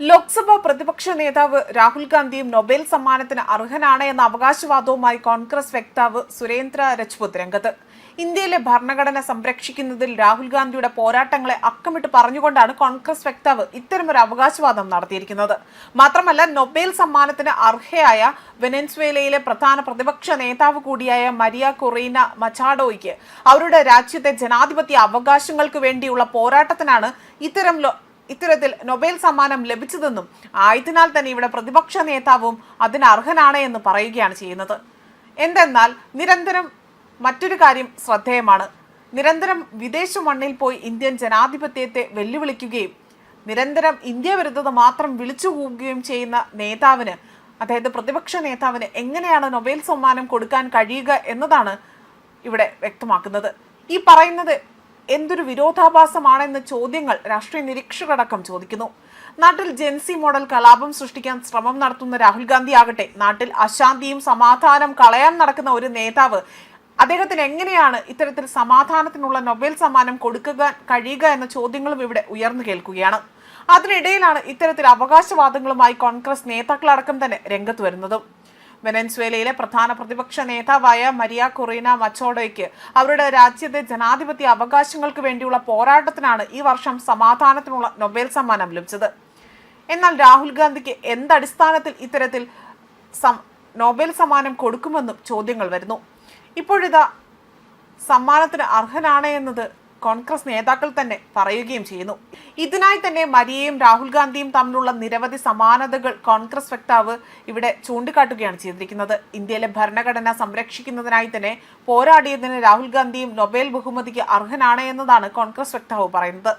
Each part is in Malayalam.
ലോക്സഭാ പ്രതിപക്ഷ നേതാവ് രാഹുൽ ഗാന്ധിയും നൊബേൽ സമ്മാനത്തിന് അർഹനാണ് എന്ന അവകാശവാദവുമായി കോൺഗ്രസ് വക്താവ് സുരേന്ദ്ര രജ്പുത് രംഗത്ത്. ഇന്ത്യയിലെ ഭരണഘടന സംരക്ഷിക്കുന്നതിൽ രാഹുൽ ഗാന്ധിയുടെ പോരാട്ടങ്ങളെ അക്കമിട്ട് പറഞ്ഞുകൊണ്ടാണ് കോൺഗ്രസ് വക്താവ് ഇത്തരമൊരു അവകാശവാദം നടത്തിയിരിക്കുന്നത്. മാത്രമല്ല നൊബേൽ സമ്മാനത്തിന് അർഹയായ വെനൻസ്വേലയിലെ പ്രധാന പ്രതിപക്ഷ നേതാവ് കൂടിയായ മരിയ കൊറീന മച്ചാഡോയ്ക്ക് അവരുടെ രാജ്യത്തെ ജനാധിപത്യ അവകാശങ്ങൾക്ക് വേണ്ടിയുള്ള പോരാട്ടത്തിനാണ് ഇത്തരം ഇത്തരത്തിൽ നൊബേൽ സമ്മാനം ലഭിച്ചതെന്നും ആയതിനാൽ തന്നെ ഇവിടെ പ്രതിപക്ഷ നേതാവും അതിന് അർഹനാണ് എന്ന് പറയുകയാണ് ചെയ്യുന്നത്. എന്തെന്നാൽ നിരന്തരം മറ്റൊരു കാര്യം ശ്രദ്ധേയമാണ്. നിരന്തരം വിദേശ മണ്ണിൽ പോയി ഇന്ത്യൻ ജനാധിപത്യത്തെ വെല്ലുവിളിക്കുകയും നിരന്തരം ഇന്ത്യ വിരുദ്ധത മാത്രം വിളിച്ചു പോവുകയും ചെയ്യുന്ന നേതാവിന് അതായത് പ്രതിപക്ഷ നേതാവിന് എങ്ങനെയാണ് നൊബേൽ സമ്മാനം കൊടുക്കാൻ കഴിയുക എന്നതാണ് ഇവിടെ വ്യക്തമാക്കുന്നത്. ഈ പറയുന്നത് എന്തൊരു വിരോധാഭാസമാണെന്ന ചോദ്യങ്ങൾ രാഷ്ട്രീയ നിരീക്ഷകരടക്കം ചോദിക്കുന്നു. നാട്ടിൽ ജെൻസി മോഡൽ കലാപം സൃഷ്ടിക്കാൻ ശ്രമം നടത്തുന്ന രാഹുൽ ഗാന്ധി ആകട്ടെ നാട്ടിൽ അശാന്തിയും സമാധാനം കളയാൻ നടക്കുന്ന ഒരു നേതാവ് അദ്ദേഹത്തിന് എങ്ങനെയാണ് ഇത്തരത്തിൽ സമാധാനത്തിനുള്ള നൊബേൽ സമ്മാനം കൊടുക്കുക കഴിയുക എന്ന ചോദ്യങ്ങളും ഇവിടെ ഉയർന്നു കേൾക്കുകയാണ്. അതിനിടയിലാണ് ഇത്തരത്തിൽ അവകാശവാദങ്ങളുമായി കോൺഗ്രസ് നേതാക്കളടക്കം തന്നെ രംഗത്ത് വരുന്നതും. വെനൻസ്വേലയിലെ പ്രധാന പ്രതിപക്ഷ നേതാവായ മരിയ കൊറീന മച്ചോഡോയ്ക്ക് അവരുടെ രാജ്യത്തെ ജനാധിപത്യ അവകാശങ്ങൾക്ക് വേണ്ടിയുള്ള പോരാട്ടത്തിനാണ് ഈ വർഷം സമാധാനത്തിനുള്ള നൊബേൽ സമ്മാനം ലഭിച്ചത്. എന്നാൽ രാഹുൽ ഗാന്ധിക്ക് എന്തടിസ്ഥാനത്തിൽ ഇത്തരത്തിൽ നൊബേൽ സമ്മാനം കൊടുക്കുമെന്നും ചോദ്യങ്ങൾ വരുന്നു. ഇപ്പോഴിതാ സമ്മാനത്തിന് അർഹനാണ് എന്നത് കോൺഗ്രസ് നേതാക്കൾ തന്നെ പറയുകയും ചെയ്യുന്നു. ഇതിനായി തന്നെ മരിയയും രാഹുൽ ഗാന്ധിയും തമ്മിലുള്ള നിരവധി സമാനതകൾ കോൺഗ്രസ് വക്താവ് ഇവിടെ ചൂണ്ടിക്കാട്ടുകയാണ് ചെയ്തിരിക്കുന്നത്. ഇന്ത്യയിലെ ഭരണഘടന സംരക്ഷിക്കുന്നതിനായി തന്നെ പോരാടിയതിന് രാഹുൽ ഗാന്ധിയും നൊബേൽ ബഹുമതിക്ക് അർഹനാണ് എന്നതാണ് കോൺഗ്രസ് വക്താവ് പറയുന്നത്.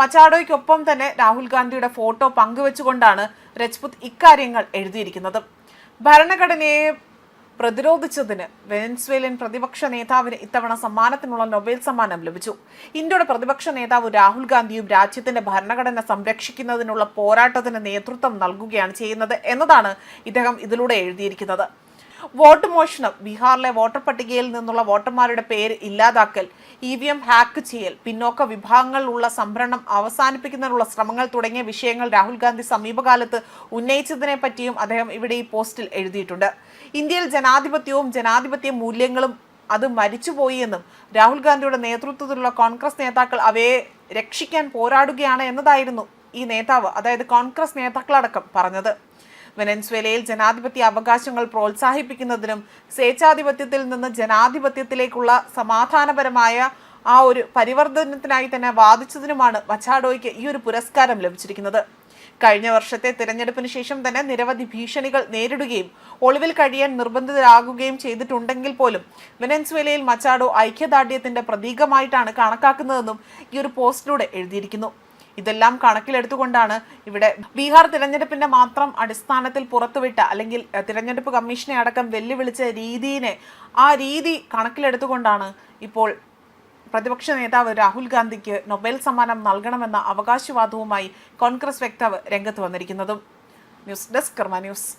മച്ചാഡോയ്ക്കൊപ്പം തന്നെ രാഹുൽ ഗാന്ധിയുടെ ഫോട്ടോ പങ്കുവെച്ചുകൊണ്ടാണ് രജ്പുത് ഇക്കാര്യങ്ങൾ എഴുതിയിരിക്കുന്നത്. ഭരണഘടനയെ പ്രതിരോധിച്ചതിന് വെനസ്വേലിയൻ പ്രതിപക്ഷ നേതാവിന് ഇത്തവണ സമ്മാനത്തിനുള്ള നൊബേൽ സമ്മാനം ലഭിച്ചു. ഇന്ത്യയുടെ പ്രതിപക്ഷ നേതാവ് രാഹുൽ ഗാന്ധിയും രാജ്യത്തിന്റെ ഭരണഘടന സംരക്ഷിക്കുന്നതിനുള്ള പോരാട്ടത്തിന് നേതൃത്വം നൽകുകയാണ് ചെയ്യുന്നത് എന്നതാണ് ഇദ്ദേഹം ഇതിലൂടെ എഴുതിയിരിക്കുന്നത്. വോട്ട് മോഷണം ബീഹാറിലെ വോട്ടർ പട്ടികയിൽ നിന്നുള്ള വോട്ടർമാരുടെ പേര് ഇല്ലാതാക്കൽ ഇ വി എം ഹാക്ക് ചെയ്യൽ പിന്നോക്ക വിഭാഗങ്ങളിലുള്ള സംഭരണം അവസാനിപ്പിക്കുന്നതിനുള്ള ശ്രമങ്ങൾ തുടങ്ങിയ വിഷയങ്ങൾ രാഹുൽ ഗാന്ധി സമീപകാലത്ത് ഉന്നയിച്ചതിനെ പറ്റിയും അദ്ദേഹം ഇവിടെ ഈ പോസ്റ്റിൽ എഴുതിയിട്ടുണ്ട്. ഇന്ത്യയിൽ ജനാധിപത്യവും ജനാധിപത്യ മൂല്യങ്ങളും അത് മരിച്ചുപോയി എന്നും രാഹുൽ ഗാന്ധിയുടെ നേതൃത്വത്തിലുള്ള കോൺഗ്രസ് നേതാക്കൾ അവയെ രക്ഷിക്കാൻ പോരാടുകയാണ് എന്നതായിരുന്നു ഈ നേതാവ് അതായത് കോൺഗ്രസ് നേതാക്കളടക്കം പറഞ്ഞത്. വെനൻസ്വേലയിൽ ജനാധിപത്യ അവകാശങ്ങൾ പ്രോത്സാഹിപ്പിക്കുന്നതിനും സ്വേച്ഛാധിപത്യത്തിൽ നിന്ന് ജനാധിപത്യത്തിലേക്കുള്ള സമാധാനപരമായ ആ ഒരു പരിവർത്തനത്തിനായി തന്നെ വാദിച്ചതിനുമാണ് മച്ചാഡോയ്ക്ക് ഈ ഒരു പുരസ്കാരം ലഭിച്ചിരിക്കുന്നത്. കഴിഞ്ഞ വർഷത്തെ തിരഞ്ഞെടുപ്പിന് ശേഷം തന്നെ നിരവധി ഭീഷണികൾ നേരിടുകയും ഒളിവിൽ കഴിയാൻ നിർബന്ധിതരാകുകയും ചെയ്തിട്ടുണ്ടെങ്കിൽ പോലും വെനൻസ്വേലയിൽ മച്ചാഡോ ഐക്യദാർഢ്യത്തിന്റെ പ്രതീകമായിട്ടാണ് കണക്കാക്കുന്നതെന്നും ഈ ഒരു പോസ്റ്റിലൂടെ എഴുതിയിരിക്കുന്നു. ഇതെല്ലാം കണക്കിലെടുത്തുകൊണ്ടാണ് ഇവിടെ ബീഹാർ തിരഞ്ഞെടുപ്പിന്റെ മാത്രം അടിസ്ഥാനത്തിൽ പുറത്തുവിട്ട അല്ലെങ്കിൽ തിരഞ്ഞെടുപ്പ് കമ്മീഷനെ അടക്കം വെല്ലുവിളിച്ച രീതിയെ ആ രീതി കണക്കിലെടുത്തുകൊണ്ടാണ് ഇപ്പോൾ പ്രതിപക്ഷ നേതാവ് രാഹുൽ ഗാന്ധിക്ക് നൊബേൽ സമ്മാനം നൽകണമെന്ന അവകാശവാദവുമായി കോൺഗ്രസ് വക്താവ് രംഗത്ത് വന്നിരിക്കുന്നതും. News desk Karma news.